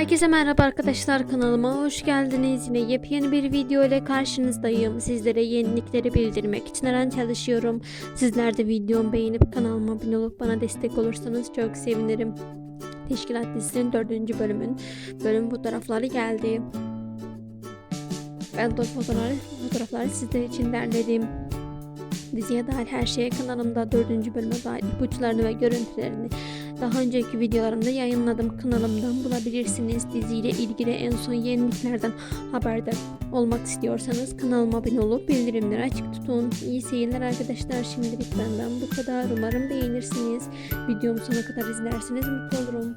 Herkese merhaba arkadaşlar kanalıma hoş geldiniz. Yine yepyeni bir video ile karşınızdayım. Sizlere yenilikleri bildirmek için her an çalışıyorum. Sizler de videomu beğenip kanalıma abone olup bana destek olursanız çok sevinirim. Teşkilat dizisinin 4. bölümün bölüm fotoğrafları geldi. Ben de fotoğrafları, fotoğrafları sizler için derledim. Diziye dair her şeye kanalımda 4. bölüme dair ipuçlarını ve görüntülerini daha önceki videolarımda yayınladım. Kanalımdan bulabilirsiniz. Diziyle ilgili en son yeniliklerden haberdar olmak istiyorsanız kanalıma abone olup bildirimleri açık tutun. İyi seyirler arkadaşlar. Şimdilik benden bu kadar. Umarım beğenirsiniz. Videomu sona kadar izlerseniz mutlu olurum.